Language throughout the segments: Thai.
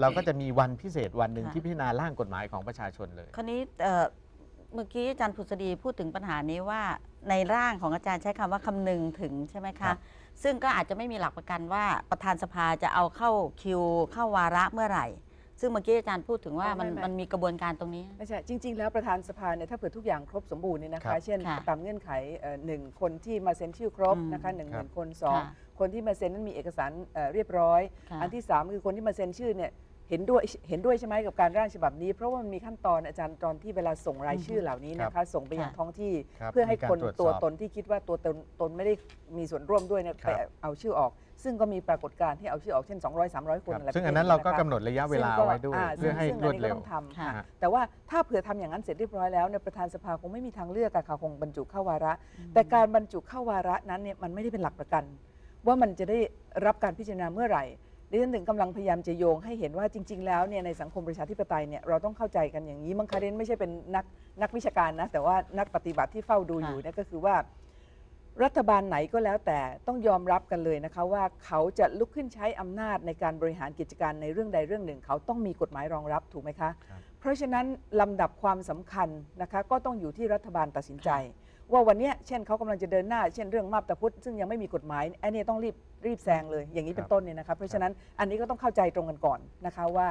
เราก็จะมีวันพิเศษวันหนึ่งค่ะ ที่พิจารณาร่างกฎหมายของประชาชนเลย คราวนี้เอ่อเมื่อกี้อาจารย์ผุษดีพูดถึงปัญหานี้ว่าในร่างของอาจารย์ใช้คำว่าคำนึงถึงใช่ไหมครัคะ บ ซึ่งก็อาจจะไม่มีหลักประกันว่าประธานสภาจะเอาเข้าคิว เข้าวาระเมื่อไหร่ ซึ่งเมื่อกี้อาจารย์พูดถึงว่าอ๋อไม่มันไม่ มันมีกระบวนการตรงนี้ ไม่ใช่จริง ๆ แล้วประธานสภาเนี่ยถ้าเผื่อทุกอย่างครบสมบูรณ์เนี่ยนะครัคะบเช่นค่ะตามเงื่อนไขเอ่อหนึ่งคนที่มาเซ็นชื่อครบอืมนะคะหนึ่งหครัมื่บนคนสองค่ะคนที่มาเซ็นนั้นมีเอกสารเอ่อเรียบร้อย ค่ะ อันที่สามคือคนที่มาเซ็นชื่อเนี่ย เห็นด้วยเห็นด้วยใช่ไหมกับการร่างฉบับนี้ เพราะว่ามันมีขั้นตอนอาจารย์ตอนที่เวลาส่งรายชื่อเหล่านี้นะคะส่งไปยังค่ะท้องที่ครับเพื่อให้มีการคนตรวจตัวสอบตนที่คิดว่าตัวตนตนไม่ได้มีส่วนร่วมด้วยเนี่ยครัไปบเอาชื่อออก ซึ่งก็มีปรากฏการณ์ที่เอาชื่อออกเช่น 200 300คนครับอะไรซึ่งประอันภทนั้นเราก็ะคะกำหนดระยะเวลาซึ่งก็ไว้ด้วยอ่าเพื่อให้ซึ่งรวดนนี้เร็ก็วต้องทำค่ะค่ะแต่ว่าถ้าเผื่อทำอย่างนั้นเสร็จเรียบร้อยแล้วเนี่ยประธานสภาคงไม่มีทางเลือกอะค่ะคงบรรจุเข้าวาระ แต่การบรรจุเข้าวาระนั้นเนี่ยมันไม่ได้เป็นหลักประกัน ว่ามันจะได้รับการพิจารณาเมื่อไหร่ ดิฉันถึงกำลังพยายามจะโยงให้เห็นว่าจริง ๆ แล้วเนี่ยในสังคมประชาธิปไตยเนี่ยเราต้องเข้าใจกันอย่างนี้มังคาเดนไม่ใช่เป็นนักนักวิชาการนะ แต่ว่านักปฏิบัติที่เฝ้าดูอยู่เนี่ยก็คือว่า รัฐบาลไหนก็แล้วแต่ต้องยอมรับกันเลยนะคะ ว่าเขาจะลุกขึ้นใช้อำนาจในการบริหารกิจการในเรื่องใดเรื่องหนึ่ง เขาต้องมีกฎหมายรองรับถูกไหมคะคเพราะฉะนั้นลำดับความสำคัญนะคะก็ต้องอยู่ที่รัฐบาลตัดสินใจ ว่าวันเนี้ยเช่นเขากำลังจะเดินหน้า เช่นเรื่องมาบตาพุทธซึ่งยังไม่มีกฎหมายอันนี้ต้องรีบรีบแซงเลย อย่างนี้เป็นต้นเนี่ยนะคะเพราะฉะนั้นอันนี้ก็ต้องเข้าใจตรงกันก่อนนะคะว่า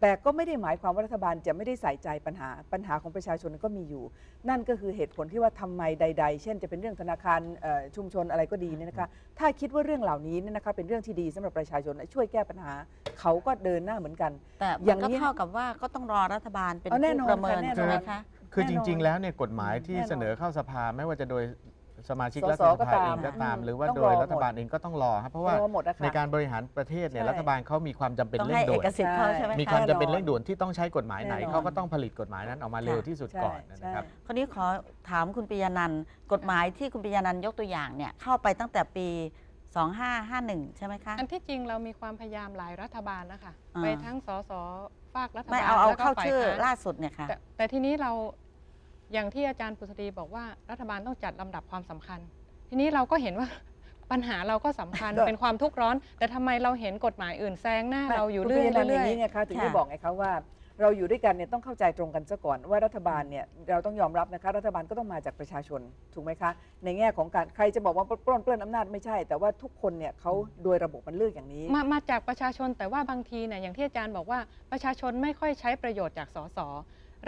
แต่ก็ไม่ได้หมายความว่ารัฐบาลจะไม่ได้ใส่ใจปัญหาปัญหาของประชาชนก็มีอยู่ นั่นก็คือเหตุผลที่ว่าทำไมใด ๆ เช่นจะเป็นเรื่องธนาคารเอ่อชุมชนอะไรก็ดีเนี่ยนะคะถ้าคิดว่าเรื่องเหล่านี้เนี่ยนะคะเป็นเรื่องที่ดีสำหรับประชาชนและช่วยแก้ปัญหา เขาก็เดินหน้าเหมือนกัน แต่อมัย่านงก็นี้เท่ากับว่าก็ต้องรอรัฐบาลเป็นเอาแน่นผู้อนประเมินค่ะแน่นอนใช่ไหมคะ คือแน่จนอนริง ๆ แล้วเนี่ยกฎหมายที่แน่นอนเสนอเข้าสภาไม่ว่าจะโดยสมาชิกสสรัฐสก็ภาตามเองก็ตามอืมหรือว่าต้องโดยรอหมดรัฐบาลเองก็ต้องรอครับเพราะว่ารอหมดนะคะในการบริหารประเทศเนี่ยใช่รัฐบาลเขามีความจำเป็นต้องเร่ให้งด่เอวนกสิทธิ์เขาใช่ไหมมีคะความจำแน่นอนเป็นเร่งด่วนที่ต้องใช้กฎหมายไหนแน่นอนเขาก็ต้องผลิตกฎหมายนั้นออกมาเร็วที่สุดก่อนใช่นะครับใช่คราวนี้ขอถามคุณปิยานันท์กฎหมายที่คุณปิยานันท์ยกตัวอย่างเนี่ยเข้าไปตั้งแต่ปี 2551 ใช่ไหมคะ อันที่จริงเรามีความพยายามหลายรัฐบาลนะคะอ่าไปทั้งสสฝากรัฐบาลไม่เอาเอาแล้วก็เข้าฝ่ยชื่อค้นล่าสุดเนี่ยค่ะแต่แต่ทีนี้เรา อย่างที่อาจารย์ปุษฎีบอกว่ารัฐบาลต้องจัดลำดับความสำคัญ ทีนี้เราก็เห็นว่าปัญหาเราก็สำคัญก็เป็นความทุกข์ร้อน แต่ทำไมเราเห็นกฎหมายอื่นแซงหน้าเราอยู่คุณเรื่อยปินันท์ๆอย่างนี้ไงคะถึงได้ค่ะบอกไงคะว่าเราอยู่ด้วยกันเนี่ยต้องเข้าใจตรงกันซะก่อนว่ารัฐบาลเนี่ยเราต้องยอมรับนะคะรัฐบาลก็ต้องมาจากประชาชนถูกไหมคะ ในแง่ของการใครจะบอกว่าปล้นเปลื้อนอำนาจไม่ใช่ แต่ว่าทุกคนเนี่ยเขาโดยระบบมันเลือกอย่างนี้ มามาจากประชาชนแต่ว่าบางทีเนี่ยอย่างที่อาจารย์บอกว่าประชาชนไม่ค่อยใช้ประโยชน์จากสส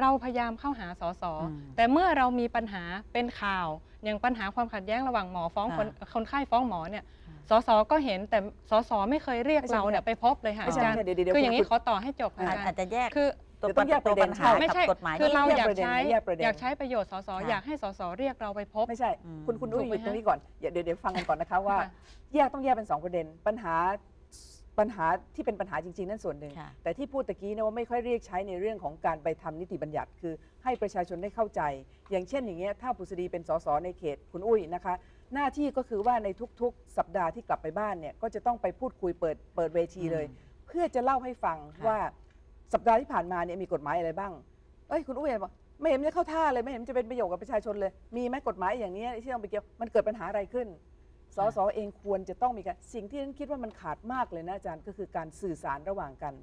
เราพยายามเข้าหาสสอืมแต่เมื่อเรามีปัญหาเป็นข่าว อย่างปัญหาความขัดแย้งระหว่างหมอฟ้องค่ะคนคนไข้ฟ้องหมอเนี่ยค่ะสสก็เห็นแต่สสไม่เคยเรียกไม่ใช่เราเนี่ยไปพบเลยค่ะไม่อาใช่จารย์ไม่ใช่เดี๋ยวเดี๋ยวคืออย่างนี้คุณขอต่อให้จบค่ะอาอาอาจจารย์จะแยกคือตัวเดี๋ยวต้องแยกประเด็นตัวปัญหาใช่ไม่กับใช่กฎหมายคือเราแยกอยากประเด็นใช้แยกประเด็นอยากใช้ประโยชน์สสค่ะอยากให้สสเรียกเราไปพบไม่ใช่อืมคุณคุณอุ้ยถูกหไหมยุดตรงฮะนี้ก่อนอย่าเดี๋ยวเดี๋ยวฟังกันก่อนนะคะว่าค่ะแยกต้องแยกเป็นสองประเด็น ปัญหา ปัญหาที่เป็นปัญหาจริง ๆ นั่นส่วนหนึ่ง ค่ะแต่ที่พูดตะกี้เนี่ยว่าไม่ค่อยเรียกใช้ในเรื่องของการไปทำนิติบัญญัติคือให้ประชาชนได้เข้าใจ อย่างเช่นอย่างเงี้ยถ้าผุษดีเป็นสสในเขตคุณอุ้ยนะคะ หน้าที่ก็คือว่าในทุกๆ สัปดาห์ที่กลับไปบ้านเนี่ยก็จะต้องไปพูดคุยเปิดเปิดเวทีเลยเพื่อจะเล่าให้ฟังค่ะ ว่าสัปดาห์ที่ผ่านมาเนี่ยมีกฎหมายอะไรบ้าง เอ้ยคุณอุ้ยบอกไม่เห็นมันจะเข้าท่าเลยไม่เห็นมันจะเป็นประโยชน์กับประชาชนเลย มีไหมกฎหมายอย่างนี้ที่ต้องไปเกี่ยวมันเกิดปัญหาอะไรขึ้น สสเองควรจะต้องมีการสิ่งที่ฉันคิดว่ามันขาดมากเลยนะอาจารย์ก็คือการสื่อสารระหว่างกัน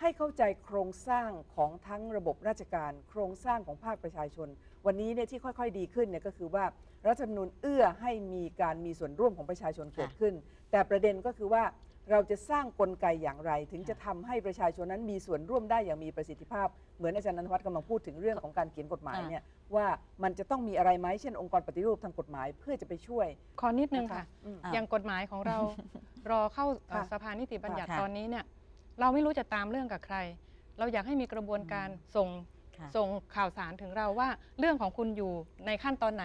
ให้เข้าใจโครงสร้างของทั้งระบบราชการ โครงสร้างของภาคประชาชน วันนี้เนี่ยที่ค่อยๆ ดีขึ้นเนี่ยก็คือว่ารัฐธรรมนูญเอื้อให้มีการมีส่วนร่วมของประชาชนเกิดขึ้น แต่ประเด็นก็คือว่า เราจะสร้างกลไกอย่างไร ถึงจะทำให้ประชาชนนั้นมีส่วนร่วมได้อย่างมีประสิทธิภาพ เหมือนอาจารย์นันทวัฒน์กำลังพูดถึงเรื่องของการเขียนกฎหมายเนี่ยว่ามันจะต้องมีอะไรไหมเช่น องค์กรปฏิรูปทางกฎหมายเพื่อจะไปช่วย ขอนิดนึงนะคะค่ะอืมอะ อย่างกฎหมายของเรารอเข้าเอ่อค่ะสภานิติบัญญัติค่ะตอนนี้เนี่ยเราไม่รู้จะตามเรื่องกับใคร เราอยากให้มีกระบวนการส่งค่ะส่งข่าวสารถึงเราว่าเรื่องของคุณอยู่ในขั้นตอนไหน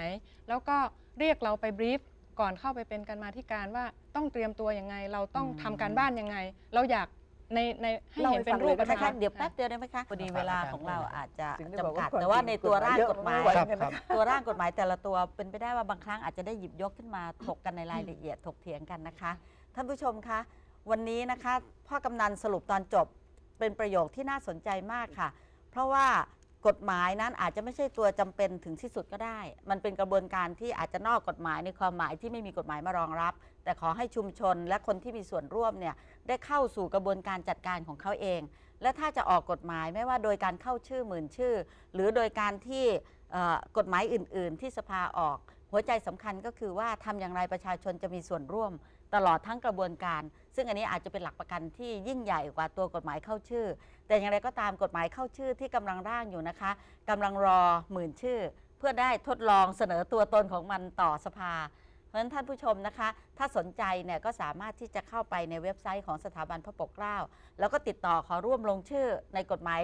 แล้วก็เรียกเราไปบรีฟ ก่อนเข้าไปเป็นการมาธิการว่าต้องเตรียมตัวยังไง เราต้องอืมทำการบ้านยังไง เราอยากในในให้เล่าเห็นให้เป็นฟังรูปเลยได้ไหมนะคะธรรม เดี๋ยวแป๊บเดียวได้ไหมคะพอดีเวลาของเราอาจจะถึงได้บอกจำกัว่าดความแต่ว่าจริงในตัวร่างเยอะกฎหมายไม่ไหวครับเหมือนคกัรันบนะตัวร่างกฎหมายแต่ละตัวเป็นไปได้ว่าบางครั้งอาจจะได้หยิบยกขึ้นมาถกกันในรายละเอียดถกเถียงกันนะคะ ท่านผู้ชมคะ วันนี้นะคะ พ่อกำนันสรุปตอนจบเป็นประโยคที่น่าสนใจมากค่ะ เพราะว่า กฎหมายนั้นอาจจะไม่ใช่ตัวจำเป็นถึงที่สุดก็ได้ มันเป็นกระบวนการที่อาจจะนอกกฎหมายในความหมายที่ไม่มีกฎหมายมารองรับ แต่ขอให้ชุมชนและคนที่มีส่วนร่วมเนี่ยได้เข้าสู่กระบวนการจัดการของเขาเอง และถ้าจะออกกฎหมายไม่ว่าโดยการเข้าชื่อหมื่นชื่อ หรือโดยการที่เอ่อกฎหมายอื่น ๆ ที่สภาออก หัวใจสำคัญก็คือว่าทำอย่างไรประชาชนจะมีส่วนร่วม ตลอดทั้งกระบวนการ ซึ่งอันนี้อาจจะเป็นหลักประกันที่ยิ่งใหญ่กว่าตัวกฎหมายเข้าชื่อ แต่อย่างไรก็ตามกฎหมายเข้าชื่อที่กำลังร่างอยู่นะคะกำลังรอหมื่นชื่อ เพื่อได้ทดลองเสนอตัวตนของมันต่อสภา เพราะฉะนั้นท่านผู้ชมนะคะ ถ้าสนใจเนี่ยก็สามารถที่จะเข้าไปในเว็บไซต์ของสถาบันพระปกเกล้า แล้วก็ติดต่อขอร่วมลงชื่อในกฎหมาย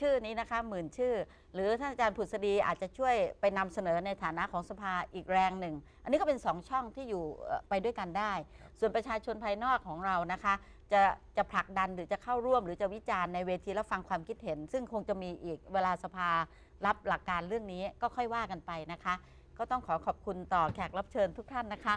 ชื่อนี้นะคะหมื่นชื่อ หรือท่านอาจารย์ผุษดีอาจจะช่วยไปนำเสนอในฐานะของสภาอีกแรงหนึ่ง อันนี้ก็เป็นสองช่องที่อยู่เอ่อไปด้วยกันได้ ส่วนประชาชนภายนอกของเรานะคะ จะจะผลักดันหรือจะเข้าร่วม หรือจะวิจารณ์ในเวทีรับฟังความคิดเห็น ซึ่งคงจะมีอีกเวลาสภารับหลักการเรื่องนี้ก็ค่อยว่ากันไปนะคะ ก็ต้องขอขอบคุณต่อแขกรับเชิญทุกท่านนะคะ